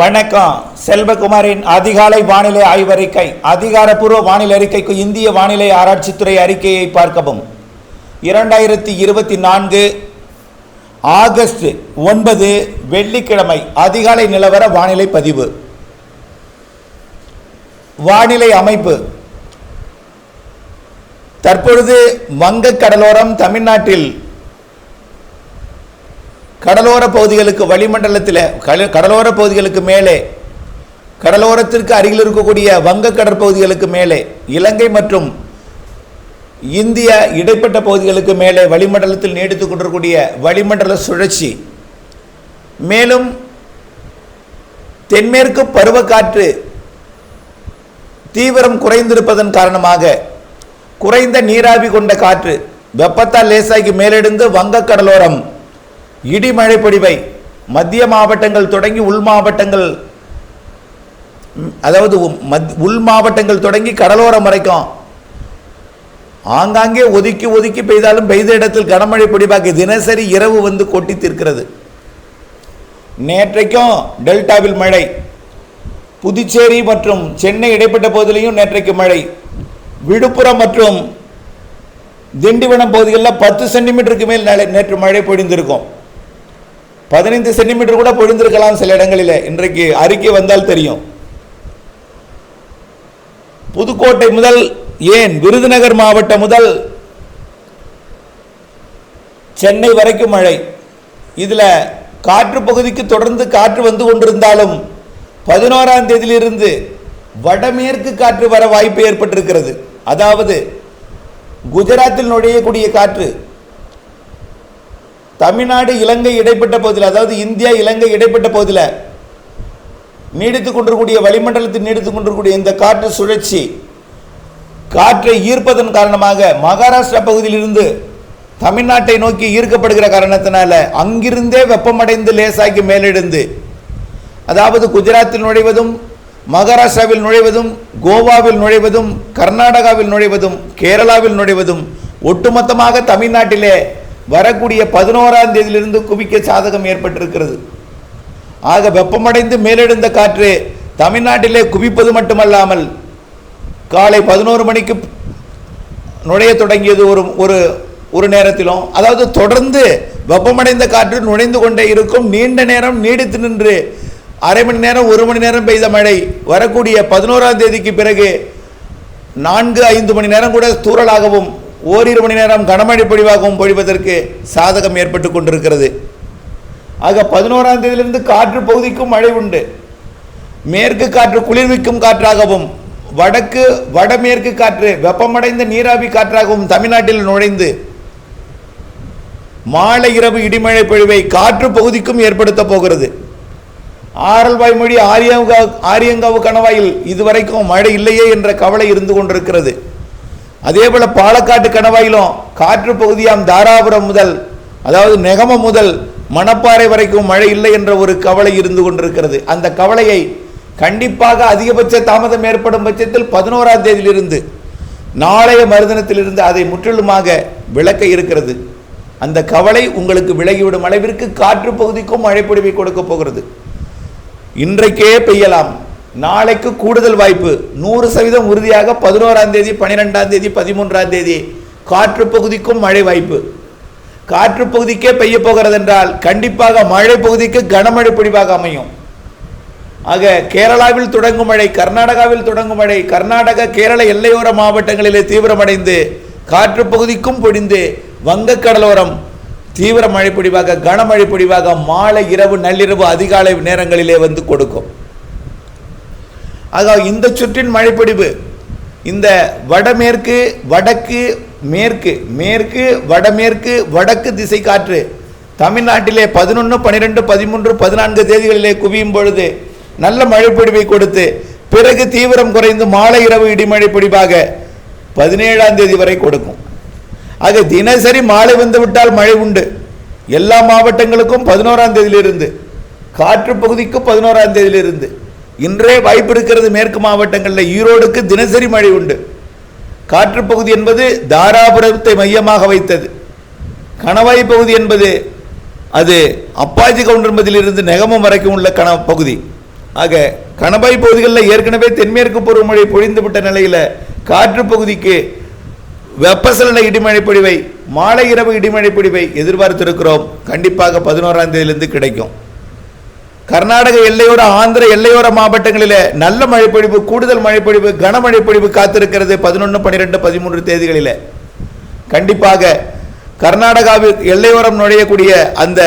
வணக்கம். செல்வகுமாரின் அதிகாலை வானிலை ஆய்வறிக்கை அதிகாரப்பூர்வ வானிலை அறிக்கைக்கு இந்திய வானிலை ஆராய்ச்சித்துறை அறிக்கையை பார்க்கவும். இரண்டாயிரத்தி இருபத்தி நான்கு ஆகஸ்ட் ஒன்பது வெள்ளிக்கிழமை அதிகாலை நிலவர வானிலை பதிவு. வானிலை அமைப்பு. தற்பொழுது வங்கக் கடலோரம் தமிழ்நாட்டில் கடலோர பகுதிகளுக்கு வளிமண்டலத்தில் கடலோர பகுதிகளுக்கு மேலே கடலோரத்திற்கு அருகில் இருக்கக்கூடிய வங்க கடற்பகுதிகளுக்கு மேலே இலங்கை மற்றும் இந்திய இடைப்பட்ட பகுதிகளுக்கு மேலே வளிமண்டலத்தில் நீடித்துக் கொண்டிருக்கக்கூடிய வளிமண்டல சுழற்சி மேலும் தென்மேற்கு பருவக்காற்று தீவிரம் குறைந்திருப்பதன் காரணமாக குறைந்த நீராவி கொண்ட காற்று வெப்பத்தால் லேசாகி மேலெடுந்து வங்கக் கடலோரம் இடிமழை பொழிவை மத்திய மாவட்டங்கள் தொடங்கி உள் மாவட்டங்கள் அதாவது மத்- உள் மாவட்டங்கள் தொடங்கி கடலோரம் வரைக்கும் ஆங்காங்கே ஒதுக்கி ஒதுக்கி பெய்தாலும் பெய்த இடத்தில் கனமழை பொழிவாக தினசரி இரவு வந்து கொட்டி தீர்க்கிறது. நேற்றைக்கும் டெல்டாவில் மழை. புதுச்சேரி மற்றும் சென்னை இடைப்பட்ட பகுதியிலையும் நேற்றைக்கு மழை. விழுப்புரம் மற்றும் திண்டிவனம் பகுதிகளில் பத்து சென்டிமீட்டருக்கு மேல் நேற்று மழை பொழிந்திருக்கும். பதினைந்து சென்டிமீட்டர் கூட பொழிந்திருக்கலாம் சில இடங்களில். இன்றைக்கு அறிக்கை வந்தால் தெரியும். புதுக்கோட்டை முதல் ஏன் விருதுநகர் மாவட்டம் முதல் சென்னை வரைக்கும் மழை. இதில் காற்று பகுதிக்கு தொடர்ந்து காற்று வந்து கொண்டிருந்தாலும் பதினோராம் தேதியிலிருந்து வடமேற்கு காற்று வர வாய்ப்பு ஏற்பட்டிருக்கிறது. அதாவது குஜராத்தில் நுழையக்கூடிய காற்று தமிழ்நாடு இலங்கை இடைப்பட்ட பகுதியில் அதாவது இந்தியா இலங்கை இடைப்பட்ட பகுதியில் நீடித்துக் கொண்டிருக்கூடிய வளிமண்டலத்தில் நீடித்துக் கொண்டிருக்கூடிய இந்த காற்று சுழற்சி காற்றை ஈர்ப்பதன் காரணமாக மகாராஷ்டிரா பகுதியிலிருந்து தமிழ்நாட்டை நோக்கி ஈர்க்கப்படுகிற காரணத்தினால அங்கிருந்தே வெப்பமடைந்து லேசாக்கி மேலெழுந்து அதாவது குஜராத்தில் நுழைவதும் மகாராஷ்டிராவில் நுழைவதும் கோவாவில் நுழைவதும் கர்நாடகாவில் நுழைவதும் கேரளாவில் நுழைவதும் ஒட்டுமொத்தமாக தமிழ்நாட்டிலே வரக்கூடிய பதினோராம் தேதியிலிருந்து குவிக்க சாதகம் ஏற்பட்டிருக்கிறது. ஆக வெப்பமடைந்து மேலெழுந்த காற்று தமிழ்நாட்டிலே குவிப்பது மட்டுமல்லாமல் காலை பதினோரு மணிக்கு நுழைய தொடங்கியது ஒரு ஒரு ஒரு நேரத்திலும் அதாவது தொடர்ந்து வெப்பமடைந்த காற்று நுழைந்து கொண்டே இருக்கும். நீண்ட நேரம் நீடித்து நின்று அரை மணி நேரம் ஒரு மணி நேரம் பெய்த மழை வரக்கூடிய பதினோராம் தேதிக்கு பிறகு நான்கு ஐந்து மணி நேரம் கூட தூரலாகவும் ஓரிரு மணி நேரம் கனமழை பொழிவாகவும் பொழிவதற்கு சாதகம் ஏற்பட்டு கொண்டிருக்கிறது. ஆக பதினோராம் தேதியிலிருந்து காற்று பகுதிக்கும் மழை உண்டு. மேற்கு காற்று குளிர்விக்கும் காற்றாகவும் வடக்கு வடமேற்கு காற்று வெப்பமடைந்த நீராவி காற்றாகவும் தமிழ்நாட்டில் நுழைந்து மாலை இரவு இடிமழை பொழிவை காற்று பகுதிக்கும் ஏற்படுத்த போகிறது. ஆரல்வாய் மொழி ஆரியங்கா ஆரியங்காவு கணவாயில் இதுவரைக்கும் மழை இல்லையே என்ற கவலை இருந்து கொண்டிருக்கிறது. அதே போல் பாலக்காட்டு கணவாயிலும் காற்று பகுதியாம் தாராபுரம் முதல் அதாவது நெகமம் முதல் மணப்பாறை வரைக்கும் மழை இல்லை என்ற ஒரு கவலை இருந்து கொண்டிருக்கிறது. அந்த கவலையை கண்டிப்பாக அதிகபட்ச தாமதம் ஏற்படும் பட்சத்தில் பதினோராம் தேதியிலிருந்து நாளைய மருதனத்திலிருந்து அதை முற்றிலுமாக விளக்க இருக்கிறது. அந்த கவலை உங்களுக்கு விலகிவிடும் அளவிற்கு காற்று பகுதிக்கும் மழை கொடுக்க போகிறது. இன்றைக்கே பெய்யலாம். நாளைக்கு கூடுதல் வாய்ப்பு. நூறு சதவீதம் உறுதியாக பதினோராம் தேதி பன்னிரெண்டாம் தேதி பதிமூன்றாம் தேதி காற்று பகுதிக்கும் மழை வாய்ப்பு. காற்று பகுதிக்கே பெய்ய போகிறது என்றால் கண்டிப்பாக மழை பகுதிக்கு கனமழை பொழிவாக அமையும். ஆக கேரளாவில் தொடங்கும் மழை கர்நாடகாவில் தொடங்கும் மழை கர்நாடக கேரள எல்லையோர மாவட்டங்களிலே தீவிரமடைந்து காற்று பகுதிக்கும் பொடிந்து வங்கக்கடலோரம் தீவிர மழை பொழிவாக கனமழை பொழிவாக மாலை இரவு நள்ளிரவு அதிகாலை நேரங்களிலே வந்து கொடுக்கும். ஆக இந்த சுற்றின் மழைப்பொழிவு இந்த வடமேற்கு வடக்கு மேற்கு. மேற்கு வடமேற்கு வடக்கு திசை காற்று. தமிழ்நாட்டிலே பதினொன்று பன்னிரெண்டு பதிமூன்று பதினான்கு தேதிகளிலே குவியும் பொழுது நல்ல மழைப்பொழிவை கொடுத்து பிறகு தீவிரம் குறைந்து மாலை இரவு இடிமழை பொழிவாக பதினேழாம் தேதி வரை கொடுக்கும். ஆக தினசரி மாலை வந்து விட்டால் மழை உண்டு. எல்லா மாவட்டங்களுக்கும் பதினோராம் தேதியிலிருந்து. காற்று பகுதிக்கு பதினோராம் தேதியிலிருந்து. இன்றே வாய்ப்பு இருக்கிறது மேற்கு மாவட்டங்களில். ஈரோடுக்கு தினசரி மழை உண்டு. காற்றுப்பகுதி என்பது தாராபுரத்தை மையமாக வைத்தது. கணவாய் பகுதி என்பது அது அப்பாஜி கவுண்டர்மதியிலிருந்து நெகமம் வரைக்கும் உள்ள கண பகுதி. ஆக கணவாய் பகுதிகளில் ஏற்கனவே தென்மேற்கு பருவமழை பொழிந்துவிட்ட நிலையில் காற்று பகுதிக்கு வெப்பசலன இடிமழை பொழிவை மாலை இரவு இடிமழை பொழிவை எதிர்பார்த்திருக்கிறோம். கண்டிப்பாக பதினோராம் தேதியிலிருந்து கிடைக்கும். கர்நாடக எல்லையோர ஆந்திர எல்லையோர மாவட்டங்களில் நல்ல மழைப்பொழிவு கூடுதல் மழைப்பொழிவு கனமழைப்பொழிவு காத்திருக்கிறது பதினொன்று பன்னிரெண்டு பதிமூன்று தேதிகளில். கண்டிப்பாக கர்நாடகாவில் எல்லையோரம் நுழையக்கூடிய அந்த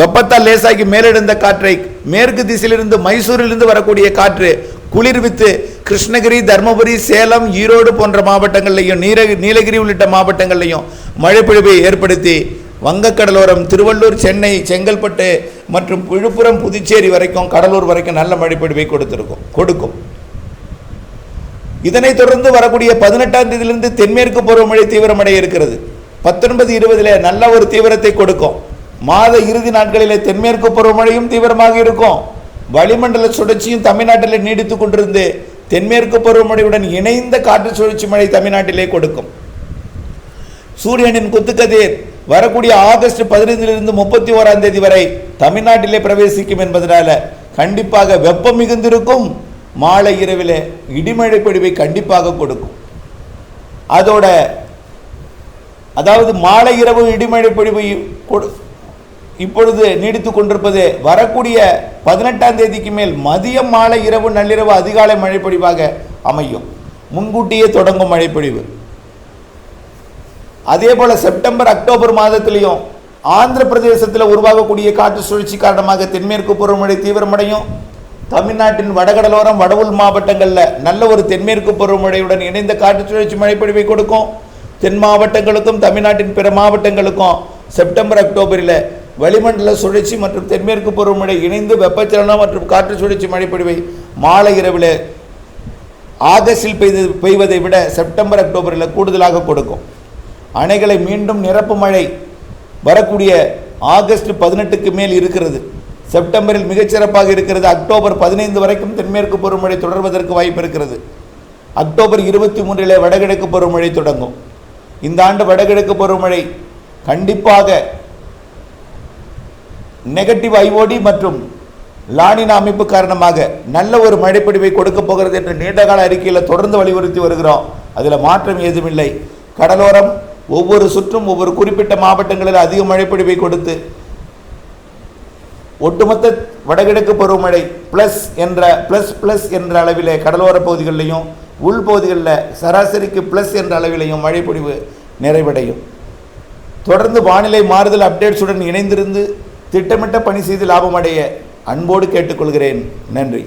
வெப்பத்தால் லேசாகி மேலெழுந்த காற்றை மேற்கு திசையிலிருந்து மைசூரிலிருந்து வரக்கூடிய காற்று குளிர்வித்து கிருஷ்ணகிரி தர்மபுரி சேலம் ஈரோடு போன்ற மாவட்டங்கள்லையும் நீர நீலகிரி உள்ளிட்ட மாவட்டங்கள்லையும் மழைப்பொழிவை ஏற்படுத்தி வங்கக்கடலோரம் திருவள்ளூர் சென்னை செங்கல்பட்டு மற்றும் விழுப்புரம் புதுச்சேரி வரைக்கும் கடலூர் வரைக்கும் நல்ல மழைப்பொழிவை கொடுத்திருக்கும். கொடுக்கும். இதனைத் தொடர்ந்து வரக்கூடிய பதினெட்டாம் தேதியிலிருந்து தென்மேற்கு பருவமழை தீவிரமடைய இருக்கிறது. பத்தொன்பது இருபதில் நல்ல ஒரு தீவிரத்தை கொடுக்கும். மாத இறுதி நாட்களிலே தென்மேற்கு பருவமழையும் தீவிரமாக இருக்கும். வளிமண்டல சுழற்சியும் தமிழ்நாட்டில் நீடித்துக் கொண்டிருந்து தென்மேற்கு பருவமழையுடன் இணைந்த காற்று சுழற்சி மழை தமிழ்நாட்டிலே கொடுக்கும். சூரியனின் குத்துக்கதிர் வரக்கூடிய ஆகஸ்ட் பதினைந்திலிருந்து முப்பத்தி ஓராம் தேதி வரை தமிழ்நாட்டிலே பிரவேசிக்கும் என்பதனால கண்டிப்பாக வெப்பம் மிகுந்திருக்கும். மாலை இரவில் இடிமழை பொழிவை கண்டிப்பாக கொடுக்கும். அதோட அதாவது மாலை இரவு இடிமழை பொழிவு கொடு- இப்பொழுது நீடித்து கொண்டிருப்பது வரக்கூடிய பதினெட்டாம் தேதிக்கு மேல் மதியம் மாலை இரவு நள்ளிரவு அதிகாலை மழைப்பொழிவாக அமையும். முன்கூட்டியே தொடங்கும் மழைப்பொழிவு. அதே போல செப்டம்பர் அக்டோபர் மாதத்திலையும் ஆந்திர பிரதேசத்தில் உருவாகக்கூடிய காற்று சுழற்சி காரணமாக தென்மேற்கு பருவமழை தீவிரமடையும். தமிழ்நாட்டின் வடகடலோரம் வடவுள் மாவட்டங்களில் நல்ல ஒரு தென்மேற்கு பருவமழையுடன் இணைந்த காற்று சுழற்சி மழைப்பொழிவை கொடுக்கும். தென் மாவட்டங்களுக்கும் தமிழ்நாட்டின் பிற மாவட்டங்களுக்கும் செப்டம்பர் அக்டோபரில் வளிமண்டல சுழற்சி மற்றும் தென்மேற்கு பருவமழை இணைந்து வெப்பச்சலனம் மற்றும் காற்று சுழற்சி மழைப்பொழிவை மாலை இரவில் ஆகஸ்டில் பெய்து பெய்வதை விட செப்டம்பர் அக்டோபரில் கூடுதலாக கொடுக்கும். அணைகளை மீண்டும் நிரப்பு மழை வரக்கூடிய ஆகஸ்ட் பதினெட்டுக்கு மேல் இருக்கிறது. செப்டம்பரில் மிகச்சிறப்பாக இருக்கிறது. அக்டோபர் பதினைந்து வரைக்கும் தென்மேற்கு பருவமழை தொடர்வதற்கு வாய்ப்பு இருக்கிறது. அக்டோபர் இருபத்தி மூன்றிலே வடகிழக்கு பருவமழை தொடங்கும். இந்த ஆண்டு வடகிழக்கு பருவமழை கண்டிப்பாக நெகட்டிவ் ஐஓடி மற்றும் லானின அமைப்பு காரணமாக நல்ல ஒரு மழைப்பிடிவை கொடுக்க போகிறது என்று நீண்டகால அறிக்கையில் தொடர்ந்து வலியுறுத்தி வருகிறோம். அதில் மாற்றம் ஏதுமில்லை. கடலோரம் ஒவ்வொரு சுற்றும் ஒவ்வொரு குறிப்பிட்ட மாவட்டங்களில் அதிக மழைப்பொழிவை கொடுத்து ஒட்டுமொத்த வடகிழக்கு பருவமழை ப்ளஸ் என்ற ப்ளஸ் ப்ளஸ் என்ற அளவிலே கடலோர பகுதிகளிலையும் உள்பகுதிகளில் சராசரிக்கு ப்ளஸ் என்ற அளவிலையும் மழைப்பொழிவு நிறைவடையும். தொடர்ந்து வானிலை மாறுதல் அப்டேட்ஸுடன் இணைந்திருந்து திட்டமிட்ட பணி செய்து லாபமடைய அன்போடு கேட்டுக்கொள்கிறேன். நன்றி.